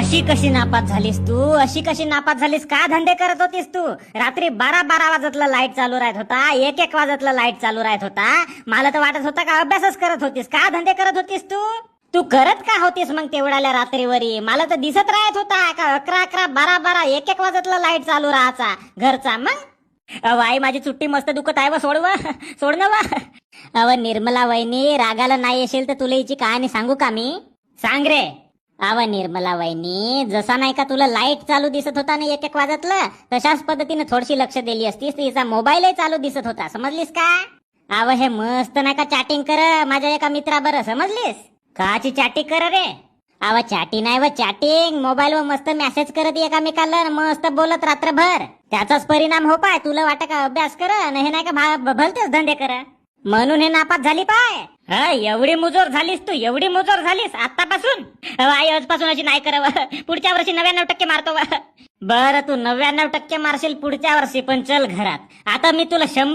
अशी कशी नापास झालीस तू? अशी कशी नापास झालीस? का धंदे करत होतीस तू? रात्री बारा बारा वाजतला लाइट चालू राहत होता. एक एक वाजतला लाइट चालू राहत होता. मला तर वाटत होता का अभ्यासच करत होतीस. का धंदे करत होतीस तू? तू करत का होतीस मग तेवढ्याला रात्रीवरी? मला तर दिसत राहत होता का अकरा अकरा बारा बारा एक एक वाजतला लाइट चालू राहायचा घरचा मग? अव आई माझी चुट्टी मस्त दुखत आहे व सोडवा. सोड ना वा. अव निर्मला वहिनी रागाला नाही येशील तर तुला हिची कहाणी सांगू का मी? सांग रे. अव निर्मला वहिनी जसा नाही का तुला लाइट चालू दिसत होता ना एक एक वाजतलं तशाच पद्धतीने थोडीशी लक्ष दिली असतीस तिचा मोबाईलही चालू दिसत होता समजलीस का? अव हे मस्त नाही का चॅटिंग कर माझ्या एका मित्रा बरं समजलीस? काची चॅटिंग कर रे. अव चॅटिंग नाही व चॅटिंग मोबाईल वर मस्त मेसेज करत एकामेकाला मस्त बोलत रात्रभर. त्याचाच परिणाम हो पाय तुला वाट का अभ्यास कर हे नाही का भा- भलतेच धंदे कर. म्हणून हे नापास झाली पाय. एवढी मुजोर झालीस तू एवढी मुजोर झालीस आतापासून आजपासून अशी नाही करावं पुढच्या वर्षी नव्याण्णव टक्के मारतो. बरं तू नव्याण्णव टक्के मारशील पुढच्या वर्षी पण चल घरात. आता मी तुला शंभर